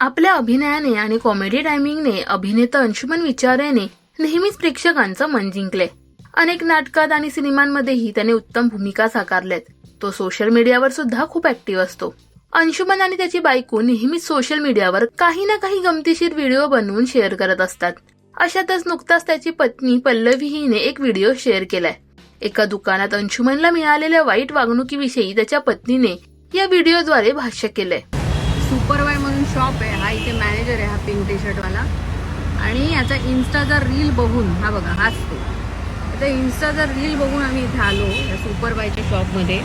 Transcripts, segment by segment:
आपल्या अभिनयाने आणि कॉमेडी टायमिंगने अभिनेता अंशुमन विचार याने नेहमीच प्रेक्षकांचं मन जिंकले. अनेक नाटकात आणि सिनेमांमध्येही त्याने उत्तम भूमिका साकारल्यात. तो सोशल मीडियावर सुद्धा खूप ऍक्टिव्ह असतो. अंशुमन आणि त्याची बायको नेहमीच सोशल मीडियावर काही ना काही गमतीशीर व्हिडिओ बनवून शेअर करत असतात. अशातच नुकताच त्याची पत्नी पल्लवी हिने एक व्हिडिओ शेअर केलाय. एका दुकानात अंशुमनला मिळालेल्या वाईट वागणुकीविषयी त्याच्या पत्नीने या व्हिडिओद्वारे भाष्य केलंय. सुपर शॉप आहे हा इथे मॅनेजर आहे हा पिंक टी शर्टवाला आणि याचा इन्स्टाचा रील बघून हा बघा हाच तो. आता इन्स्टाचा रील बघून आम्ही इथे आलो या सुपरवायच्या शॉपमध्ये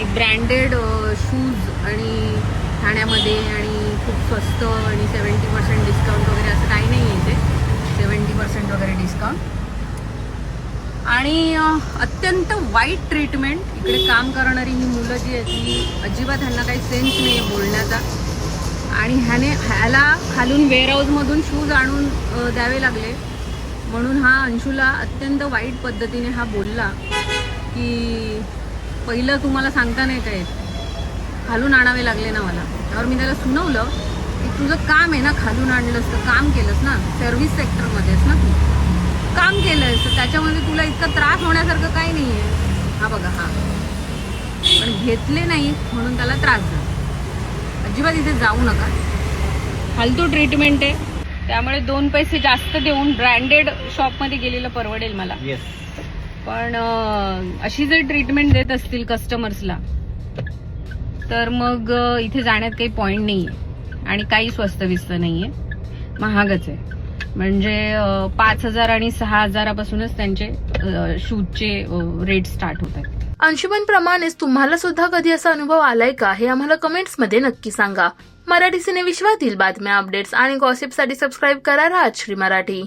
एक ब्रँडेड शूज आणि ठाण्यामध्ये आणि खूप स्वस्त आणि सेवन्टी पर्सेंट डिस्काउंट वगैरे असं काही नाही आहे इथे. सेवन्टी पर्सेंट वगैरे डिस्काउंट आणि अत्यंत वाईट ट्रीटमेंट इकडे काम करणारी ही मुलं जी आहेत ती अजिबात ह्यांना काही सेन्स नाही आहे बोलण्याचा. आणि ह्याने ह्याला खालून वेअरहाऊसमधून शूज आणून द्यावे लागले. म्हणून हा अंशूला अत्यंत वाईट पद्धतीने हा बोलला की पहिलं तुम्हाला सांगता नाही काय खालून आणावे लागले ना मला. त्यावर मी त्याला सुनवलं की तुझं काम आहे ना खालून आणलंस तर काम केलंस ना? सर्व्हिस सेक्टरमध्येच ना तू? काम केलंयस तर त्याच्यामध्ये तुला इतका त्रास होण्यासारखं काही नाही आहे हा बघा हा. पण घेतले नाही म्हणून त्याला त्रास झाला. अजिबात इथे जाऊ नका. फालतू ट्रीटमेंट आहे. त्यामुळे दोन पैसे जास्त देऊन ब्रँडेड शॉपमध्ये गेलेलं परवडेल मला. येस पण अशी जर ट्रीटमेंट देत असतील कस्टमर्सला तर मग इथे जाण्यात काही पॉईंट नाही आहे आणि काही स्वस्त विस्त नाही आहे महागच आहे. म्हणजे पाच हजार आणि सहा हजारापासूनच त्यांचे शूजचे रेट स्टार्ट होत आहेत अंशुमन प्रमाणेच तुम्हाला सुद्धा कधी असा अनुभव आलाय का? हे आम्हाला कमेंट्समध्ये नक्की सांगा. मराठी सिनेविश्वातील बातम्या अपडेट्स आणि गॉसिपसाठी सबस्क्राईब करा राजश्री मराठी.